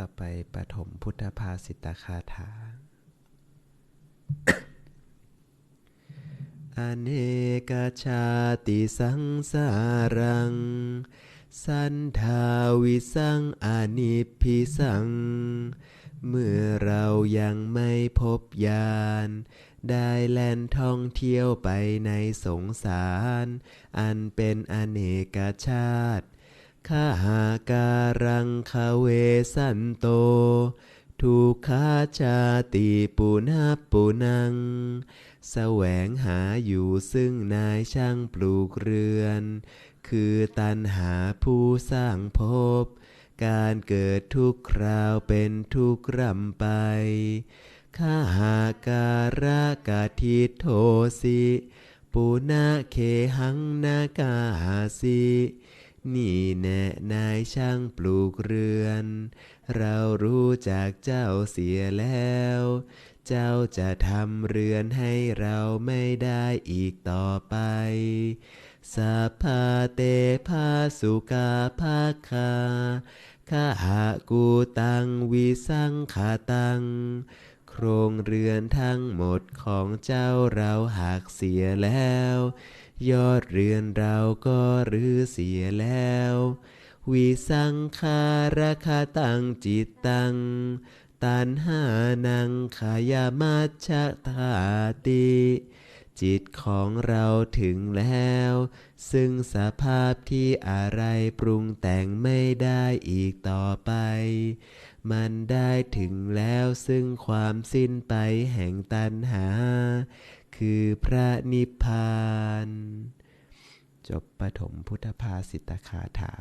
ต่อไปปฐมพุทธภาสิตคาถา อเนกชาติสังสารัง สันทาวิสังอนิพพิสัง เมื่อเรายังไม่พบญาณได้แล่นท่องเที่ยวไปในสงสาร อันเป็นอเนกชาติ ข้าหาการังคาเวสันโต ทุกขาชาติปุนาปุนัง แสวงหาอยู่ซึ่งนายช่างปลูกเรือน คือตันหาผู้สร้างภพ การเกิดทุกคราวเป็นทุกรำไป ข้าหาการะกาทิโทสิ ปุนาเคหังนากาสิ นี่แน่นายช่างปลูกเรือน เรารู้จากเจ้าเสียแล้ว เจ้าจะทำเรือนให้เราไม่ได้อีกต่อไปสัพพาเตภาสุกาภาคาข้าหากูตังวิสังขาตัง ครงเรือนทั้งหมดของเจ้าเราหักเสียแล้ว ยอดเรือนเราก็รื้อเสียแล้ว วิสังคารคาตังจิตตัง ตันหานังขายามัชฌะธาติ จิตของเราถึงแล้ว ซึ่งสภาพที่อะไรปรุงแต่งไม่ได้อีกต่อไป มันได้ถึงแล้วซึ่งความสิ้นไปแห่งตัณหา คือพระนิพพาน จบปฐมพุทธภาสิตคาถา